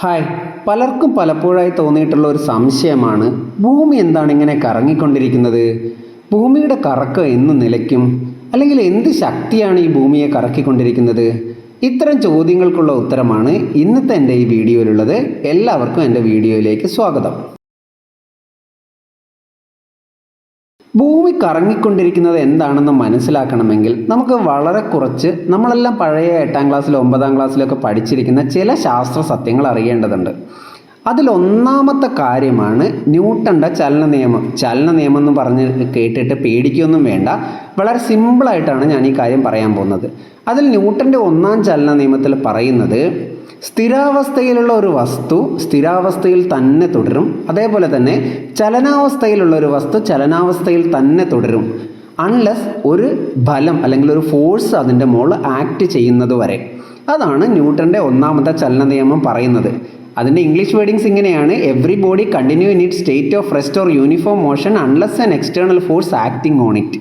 Hi. പലർക്കും പലപ്പോഴായി തോന്നിയിട്ടുള്ള ഒരു സംശയമാണ് ഭൂമി എന്താണ് ഇങ്ങനെ കറങ്ങിക്കൊണ്ടിരിക്കുന്നത്? ഭൂമിയുടെ കറക്കം എന്ന് നിലയ്ക്കും അല്ലെങ്കിൽ എന്ത് ശക്തിയാണ് ഈ ഭൂമിയെ കറക്കിക്കൊണ്ടിരിക്കുന്നത്? ഇത്തരം ചോദ്യങ്ങൾക്കുള്ള ഉത്തരമാണ് ഇന്നത്തെ എന്റെ ഈ വീഡിയോയിലുള്ളത്. എല്ലാവർക്കും എന്റെ വീഡിയോയിലേക്ക് സ്വാഗതം. ഭൂമി കറങ്ങിക്കൊണ്ടിരിക്കുന്നത് എന്താണെന്ന് മനസ്സിലാക്കണമെങ്കിൽ നമുക്ക് വളരെ കുറച്ച് നമ്മളെല്ലാം പഴയ എട്ടാം ക്ലാസ്സിലോ ഒമ്പതാം ക്ലാസ്സിലൊക്കെ പഠിച്ചിരിക്കുന്ന ചില ശാസ്ത്ര സത്യങ്ങൾ അറിയേണ്ടതുണ്ട്. അതിലൊന്നാമത്തെ കാര്യമാണ് ന്യൂട്ടന്റെ ചലന നിയമം ചലന നിയമം എന്ന് പറഞ്ഞ് കേട്ടിട്ട് പേടിക്കൊന്നും വേണ്ട. വളരെ സിമ്പിളായിട്ടാണ് ഞാൻ ഈ കാര്യം പറയാൻ പോകുന്നത്. അതിൽ ന്യൂട്ടന്റെ ഒന്നാം ചലന നിയമത്തിൽ പറയുന്നത് സ്ഥിരാവസ്ഥയിലുള്ള ഒരു വസ്തു സ്ഥിരാവസ്ഥയിൽ തന്നെ തുടരും. അതേപോലെ തന്നെ ചലനാവസ്ഥയിലുള്ള ഒരു വസ്തു ചലനാവസ്ഥയിൽ തന്നെ തുടരും. അൺലെസ് ഒരു ബലം അല്ലെങ്കിൽ ഒരു ഫോഴ്സ് അതിന്റെ മുകളിൽ ആക്ട് ചെയ്യുന്നത് വരെ. അതാണ് ന്യൂട്ടന്റെ ഒന്നാമത്തെ ചലന നിയമം പറയുന്നത്. അതിന്റെ ഇംഗ്ലീഷ് വേർഡിങ്സ് ഇങ്ങനെയാണ്. Everybody continue in it state of rest or uniform motion unless an external force acting on it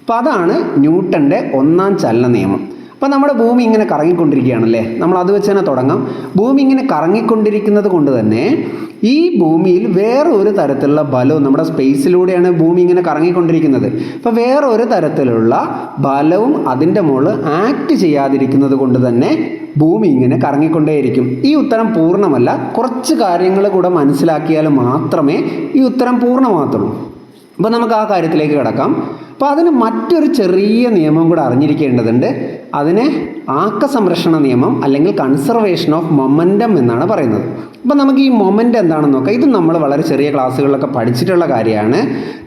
അപ്പോൾ അതാണ് ന്യൂട്ടന്റെ ഒന്നാം ചലന നിയമം. അപ്പോൾ നമ്മുടെ ഭൂമി ഇങ്ങനെ കറങ്ങിക്കൊണ്ടിരിക്കുകയാണല്ലേ? നമ്മൾ അത് വെച്ച് തന്നെ തുടങ്ങാം. ഭൂമി ഇങ്ങനെ കറങ്ങിക്കൊണ്ടിരിക്കുന്നത് കൊണ്ട് തന്നെ ഈ ഭൂമിയിൽ വേറെ ഒരു തരത്തിലുള്ള ബലവും നമ്മുടെ സ്പേസിലൂടെയാണ് ഭൂമി ഇങ്ങനെ കറങ്ങിക്കൊണ്ടിരിക്കുന്നത്. അപ്പോൾ വേറെ ഒരു തരത്തിലുള്ള ബലവും അതിന്റെ മുകളിൽ ആക്ട് ചെയ്യാതിരിക്കുന്നത് കൊണ്ട് തന്നെ ഭൂമി ഇങ്ങനെ കറങ്ങിക്കൊണ്ടേയിരിക്കും. ഈ ഉത്തരം പൂർണമല്ല. കുറച്ച് കാര്യങ്ങൾ കൂടെ മനസ്സിലാക്കിയാൽ മാത്രമേ ഈ ഉത്തരം പൂർണമാകത്തുള്ളൂ. അപ്പോൾ നമുക്ക് ആ കാര്യത്തിലേക്ക് കിടക്കാം. അപ്പോൾ അതിന് മറ്റൊരു ചെറിയ നിയമം കൂടെ അറിഞ്ഞിരിക്കേണ്ടതുണ്ട്. അതിനെ ആക്ക സംരക്ഷണ നിയമം അല്ലെങ്കിൽ കൺസർവേഷൻ ഓഫ് മൊമെന്റം എന്നാണ് പറയുന്നത്. അപ്പോൾ നമുക്ക് ഈ മൊമെന്റ് എന്താണെന്ന് നോക്കാം. ഇത് നമ്മൾ വളരെ ചെറിയ ക്ലാസ്സുകളിലൊക്കെ പഠിച്ചിട്ടുള്ള കാര്യമാണ്.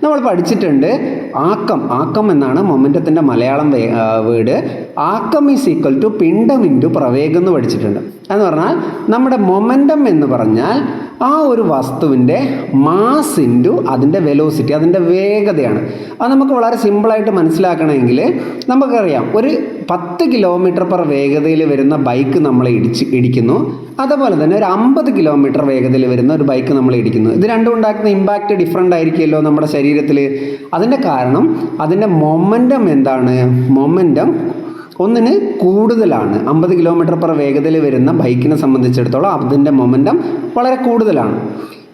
നമ്മൾ പഠിച്ചിട്ടുണ്ട് ആക്കം. ആക്കം എന്നാണ് മൊമെന്റത്തിന്റെ മലയാളം വേർഡ്. ആക്കം ഈസ് ഈക്വൽ ടു പിണ്ടം ഇന്റു പ്രവേഗം എന്ന് പഠിച്ചിട്ടുണ്ട്. എന്ന് പറഞ്ഞാൽ നമ്മുടെ മൊമെന്റം എന്ന് പറഞ്ഞാൽ ആ ഒരു വസ്തുവിന്റെ മാസ് ഇന്റു അതിന്റെ വെലോസിറ്റി അതിന്റെ വേഗതയാണ്. അത് നമുക്ക് വളരെ സിമ്പിളായിട്ട് മനസ്സിലാക്കണമെങ്കിൽ നമുക്കറിയാം. ഒരു പത്ത് കിലോമീറ്റർ പെർ വേഗതയിൽ വരുന്ന ബൈക്ക് നമ്മൾ ഇടിച്ച് ഇടിക്കുന്നു. അതുപോലെ തന്നെ ഒരു അമ്പത് കിലോമീറ്റർ വേഗതയിൽ വരുന്ന ഒരു ബൈക്ക് നമ്മൾ ഇടിക്കുന്നു. ഇത് രണ്ടും ഉണ്ടാക്കുന്ന ഇമ്പാക്റ്റ് ഡിഫറെന്റ് ആയിരിക്കുമല്ലോ നമ്മുടെ ശരീരത്തിൽ അതിന്റെ കാരണം അതിന്റെ മൊമെന്റം എന്താണ്? മൊമെന്റം ഒന്നിന് കൂടുതലാണ്. അമ്പത് കിലോമീറ്റർ പെർ വേഗതയിൽ വരുന്ന ബൈക്കിനെ സംബന്ധിച്ചിടത്തോളം അതിന്റെ മൊമെന്റം വളരെ കൂടുതലാണ്.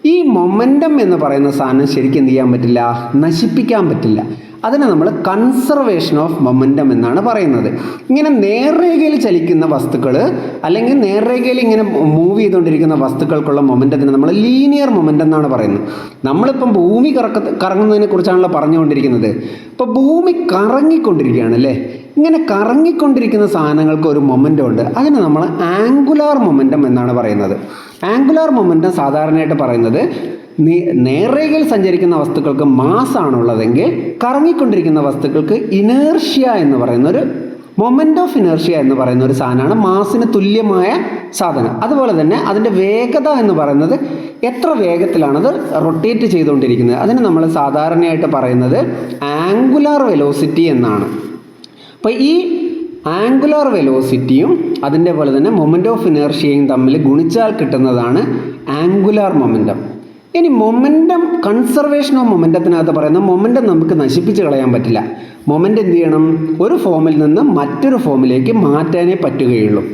ഈ മൊമെന്റം എന്ന് പറയുന്ന സാധനം ശരിക്കും എന്ത് ചെയ്യാൻ പറ്റില്ല? നശിപ്പിക്കാൻ പറ്റില്ല. അതിനെ നമ്മൾ കൺസർവേഷൻ ഓഫ് മൊമെന്റം എന്നാണ് പറയുന്നത്. ഇങ്ങനെ നേർരേഖയിൽ ചലിക്കുന്ന വസ്തുക്കൾ അല്ലെങ്കിൽ നേർരേഖയിൽ ഇങ്ങനെ മൂവ് ചെയ്തുകൊണ്ടിരിക്കുന്ന വസ്തുക്കൾക്കുള്ള മൊമെന്റത്തിന് നമ്മൾ ലീനിയർ മൊമെന്റം എന്നാണ് പറയുന്നത്. നമ്മളിപ്പം ഭൂമി കറക്ക കറങ്ങുന്നതിനെ കുറിച്ചാണല്ലോ പറഞ്ഞുകൊണ്ടിരിക്കുന്നത്. ഇപ്പോൾ ഭൂമി കറങ്ങിക്കൊണ്ടിരിക്കുകയാണ് അല്ലേ? ഇങ്ങനെ കറങ്ങിക്കൊണ്ടിരിക്കുന്ന സാധനങ്ങൾക്ക് ഒരു മൊമെന്റം ഉണ്ട്. അതിന് നമ്മൾ ആംഗുലാർ മൊമെന്റം എന്നാണ് പറയുന്നത്. ആംഗുലാർ മൊമെന്റം സാധാരണയായിട്ട് പറയുന്നത് നേർരേഖയിൽ സഞ്ചരിക്കുന്ന വസ്തുക്കൾക്ക് മാസ് ആണുള്ളതെങ്കിൽ കറങ്ങിക്കൊണ്ടിരിക്കുന്ന വസ്തുക്കൾക്ക് ഇനേർഷ്യ എന്ന് പറയുന്ന ഒരു മൊമെന്റ് ഓഫ് ഇനേർഷ്യ എന്ന് പറയുന്ന ഒരു സാധനമാണ്. മാസിന് തുല്യമായ സാധനം. അതുപോലെ തന്നെ അതിന്റെ വേഗത എന്ന് പറയുന്നത് എത്ര വേഗത്തിലാണത് റൊട്ടേറ്റ് ചെയ്തുകൊണ്ടിരിക്കുന്നത്. അതിന് നമ്മൾ സാധാരണയായിട്ട് പറയുന്നത് ആംഗുലാർ വെലോസിറ്റി എന്നാണ്. അപ്പോൾ ഈ ആംഗുലാർ വെലോസിറ്റിയും അതിന്റെ പോലെ തന്നെ മൊമെന്റ് ഓഫ് ഇനേർഷ്യയും തമ്മിൽ ഗുണിച്ചാൽ കിട്ടുന്നതാണ് ആംഗുലാർ മൊമെന്റം ഇനി മൊമെന്റം കൺസർവേഷൻ ഓഫ് മൊമെന്റത്തിനകത്ത് പറയുന്ന മൊമെന്റം നമുക്ക് നശിപ്പിച്ച് കളയാൻ പറ്റില്ല. മൊമെന്റ് എന്ത് ചെയ്യണം? ഒരു ഫോമിൽ നിന്ന് മറ്റൊരു ഫോമിലേക്ക് മാറ്റാനേ പറ്റുകയുള്ളൂ.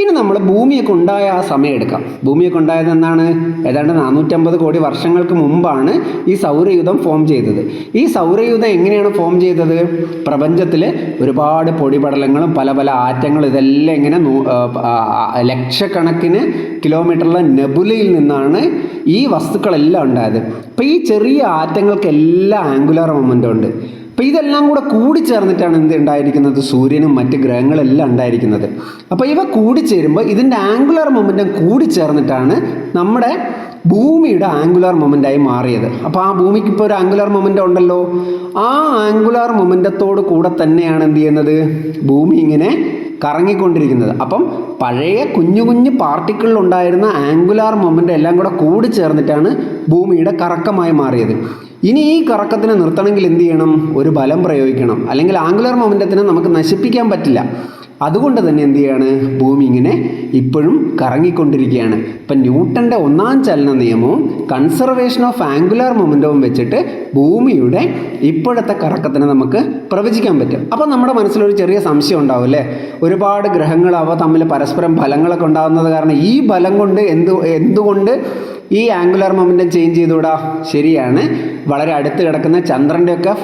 ഇനി നമ്മൾ ഭൂമിയൊക്കെ ഉണ്ടായ ആ സമയം എടുക്കാം. ഭൂമിയൊക്കെ ഉണ്ടായത് എന്നാണ് ഏതാണ്ട് നാനൂറ്റമ്പത് കോടി വർഷങ്ങൾക്ക് മുമ്പാണ് ഈ സൗരയുധം ഫോം ചെയ്തത്. ഈ സൗരയുധം എങ്ങനെയാണ് ഫോം ചെയ്തത്? പ്രപഞ്ചത്തിൽ ഒരുപാട് പൊടിപടലങ്ങളും പല പല ആറ്റങ്ങളും ഇതെല്ലാം ഇങ്ങനെ ലക്ഷക്കണക്കിന് കിലോമീറ്ററുള്ള നെബുലയിൽ നിന്നാണ് ഈ വസ്തുക്കളെല്ലാം ഉണ്ടായത്. അപ്പോൾ ഈ ചെറിയ ആറ്റങ്ങൾക്ക് എല്ലാ ആംഗുലാർ മൊമെന്റ് ഉണ്ട്. അപ്പോൾ ഇതെല്ലാം കൂടെ കൂടിച്ചേർന്നിട്ടാണ് എന്ത് ഉണ്ടായിരിക്കുന്നത്? സൂര്യനും മറ്റ് ഗ്രഹങ്ങളെല്ലാം ഉണ്ടായിരിക്കുന്നത്. അപ്പോൾ ഇവ കൂടിച്ചേരുമ്പോൾ ഇതിന്റെ ആംഗുലർ മൊമെന്റം കൂടിച്ചേർന്നിട്ടാണ് നമ്മുടെ ഭൂമിയുടെ ആംഗുലർ മൊമെന്റായി മാറിയത്. അപ്പോൾ ആ ഭൂമിക്ക് ഇപ്പോൾ ഒരു ആംഗുലർ മൊമെന്റ് ഉണ്ടല്ലോ. ആ ആംഗുലർ മൊമെന്റത്തോട് കൂടെ തന്നെയാണ് എന്ത് ചെയ്യുന്നത്? ഭൂമി ഇങ്ങനെ കറങ്ങിക്കൊണ്ടിരിക്കുന്നത്. അപ്പം പഴയ കുഞ്ഞു കുഞ്ഞു പാർട്ടിക്കിളിലുണ്ടായിരുന്ന ആംഗുലാർ മൊമെന്റ് എല്ലാം കൂടെ കൂടി ചേർന്നിട്ടാണ് ഭൂമിയുടെ കറക്കമായി മാറിയത്. ഇനി ഈ കറക്കത്തിന് നിർത്തണമെങ്കിൽ എന്ത് ചെയ്യണം? ഒരു ബലം പ്രയോഗിക്കണം. അല്ലെങ്കിൽ ആംഗുലർ മൊമെന്റത്തിനെ നമുക്ക് നശിപ്പിക്കാൻ പറ്റില്ല. അതുകൊണ്ട് തന്നെ എന്ത് ചെയ്യാണ്? ഭൂമി ഇങ്ങനെ ഇപ്പോഴും കറങ്ങിക്കൊണ്ടിരിക്കുകയാണ്. ഇപ്പം ന്യൂട്ടന്റെ ഒന്നാം ചലന നിയമവും കൺസർവേഷൻ ഓഫ് ആംഗുലാർ മൊമെന്റവും വെച്ചിട്ട് ഭൂമിയുടെ ഇപ്പോഴത്തെ കറക്കത്തിന് നമുക്ക് പ്രവചിക്കാൻ പറ്റും. അപ്പോൾ നമ്മുടെ മനസ്സിലൊരു ചെറിയ സംശയം ഉണ്ടാവും അല്ലേ? ഒരുപാട് ഗ്രഹങ്ങൾ അവ തമ്മിൽ പരസ്പരം ഫലങ്ങളൊക്കെ ഉണ്ടാകുന്നത് കാരണം ഈ ബലം കൊണ്ട് എന്ത് എന്തുകൊണ്ട് ഈ ആംഗുലർ മൊമെന്റം ചേഞ്ച് ചെയ്തുകൂടാ? ശരിയാണ്. വളരെ അടുത്ത് കിടക്കുന്ന ചന്ദ്രന്റെയൊക്കെ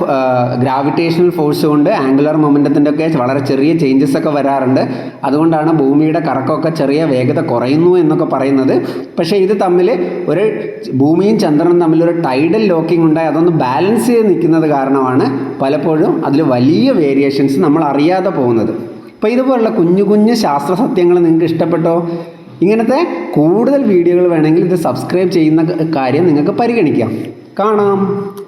ഗ്രാവിറ്റേഷണൽ ഫോഴ്സ് കൊണ്ട് ആംഗുലർ മൊമെന്റത്തിന്റെ ഒക്കെ വളരെ ചെറിയ ചേഞ്ചസ് ഒക്കെ വരാറുണ്ട്. അതുകൊണ്ടാണ് ഭൂമിയുടെ കറക്കമൊക്കെ ചെറിയ വേഗത കുറയുന്നു എന്നൊക്കെ പറയുന്നത്. പക്ഷേ ഇത് തമ്മിൽ ഒരു ഭൂമിയും ചന്ദ്രനും തമ്മിൽ ഒരു ടൈഡൽ ലോക്കിംഗ് ഉണ്ടായി. അതൊന്ന് ബാലൻസ് ചെയ്ത് നിൽക്കുന്നത് കാരണമാണ് പലപ്പോഴും അതിൽ വലിയ വേരിയേഷൻസ് നമ്മൾ അറിയാതെ പോകുന്നത്. അപ്പോൾ ഇതുപോലുള്ള കുഞ്ഞു കുഞ്ഞു ശാസ്ത്ര സത്യങ്ങൾ നിങ്ങൾക്ക് ഇഷ്ടപ്പെട്ടോ? ഇങ്ങനത്തെ കൂടുതൽ വീഡിയോകൾ വേണമെങ്കിൽ ഇത് സബ്സ്ക്രൈബ് ചെയ്യുന്ന കാര്യം നിങ്ങൾക്ക് പരിഗണിക്കാം. കാണാം.